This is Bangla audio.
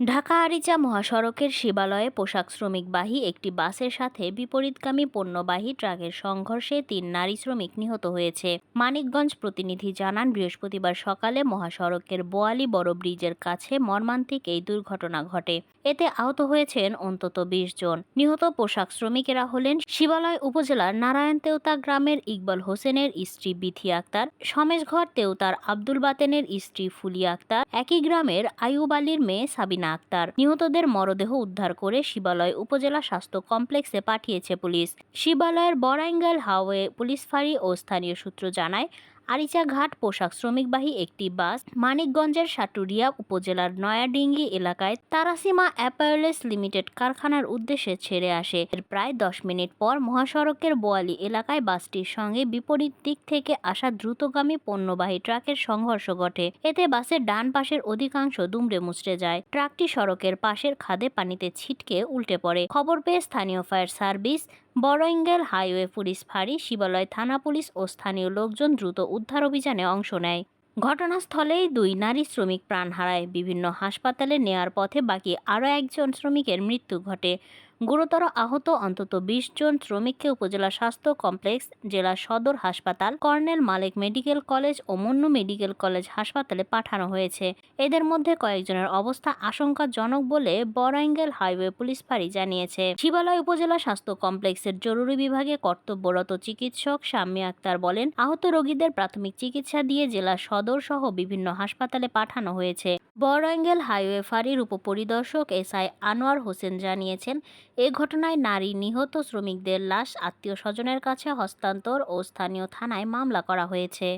ঢাকা আরিচা মহাসড়কের শিবালয়ে পোশাক শ্রমিকবাহী একটি বাসের সাথে বিপরীতগামী পণ্যবাহী ট্রাকের সংঘর্ষে তিন নারী শ্রমিক নিহত হয়েছে। মানিকগঞ্জ প্রতিনিধি জানান, বৃহস্পতিবার সকালে মহাসড়কের বোয়ালি বড় ব্রিজের কাছে মর্মান্তিক এই দুর্ঘটনা ঘটে। এতে আহত হয়েছেন অন্তত বিশ জন। নিহত পোশাক শ্রমিকেরা হলেন শিবালয় উপজেলার নারায়ণ তেওতা গ্রামের ইকবাল হোসেনের স্ত্রী বিথি আক্তার, সমেশঘর তেওতার আব্দুল বাতেনের স্ত্রী ফুলিয়া আক্তার, একই গ্রামের আইয়ুব আলীর মেয়ে সাবিনা আক্তার নিহতদের মরদেহ উদ্ধার করে শিবালয় উপজেলা স্বাস্থ্য কমপ্লেক্সে পাঠিয়েছে পুলিশ। শিবালয়ের বরাইঙ্গাল হাওয়ে পুলিশ ফাঁড়ি ও স্থানীয় সূত্র জানায় আরিচাঘাট পোশাক শ্রমিকবাহী একটি বাস মানিকগঞ্জের সাটুরিয়া উপজেলার নয়াডিঙ্গি এলাকায় তারাসিমা অ্যাপারেলস লিমিটেড কারখানার উদ্দেশ্যে ছেড়ে আসে। এর প্রায় দশ মিনিট পর মহাসড়কের বোয়ালি এলাকায় বাসটির সঙ্গে বিপরীত দিক থেকে আসা দ্রুতগামী পণ্যবাহী ট্রাকের সংঘর্ষ ঘটে। এতে বাসের ডান পাশের অধিকাংশ দুমড়ে মুচড়ে যায়। ট্রাকটি সড়কের পাশের খাদে পানিতে ছিটকে উল্টে পড়ে। খবর পেয়ে স্থানীয় ফায়ার সার্ভিস বড়ইঙ্গেল হাইওয়ে পুলিশ ফাঁড়ি, শিবালয় থানা পুলিশ ও স্থানীয় লোকজন দ্রুত উদ্ধার অভিযানে অংশ নেয়। ঘটনাস্থলেই দুই নারী শ্রমিক প্রাণ হারায়। বিভিন্ন হাসপাতালে নেয়ার পথে বাকি আরও একজন শ্রমিকের মৃত্যু ঘটে। গুরুতর আহত অন্তত বিশ জন শ্রমিককে উপজেলা স্বাস্থ্য কমপ্লেক্স, জেলা সদর হাসপাতাল, কর্নেল মালিক মেডিকেল কলেজ ও মন্নু মেডিকেল কলেজ হাসপাতালে পাঠানো হয়েছে। এদের মধ্যে কয়েকজনের অবস্থা আশঙ্কাজনক বলে বড়াইঙ্গেল হাইওয়ে পুলিশ ফাঁড়ি জানিয়েছে। শিবালয় উপজেলা স্বাস্থ্য কমপ্লেক্সের জরুরি বিভাগে কর্তব্যরত চিকিৎসক শাম্মী আক্তার বলেন, আহত রোগীদের প্রাথমিক চিকিৎসা দিয়ে জেলা সদর সহ বিভিন্ন হাসপাতালে পাঠানো হয়েছে। বড়াইঙ্গেল হাইওয়ে ফাঁড়ির উপপরিদর্শক এস আই আনোয়ার হোসেন জানিয়েছেন, এ ঘটনায় নারী নিহত শ্রমিকদের লাশ আত্মীয় স্বজনের কাছে হস্তান্তর ও স্থানীয় থানায় মামলা করা হয়েছে।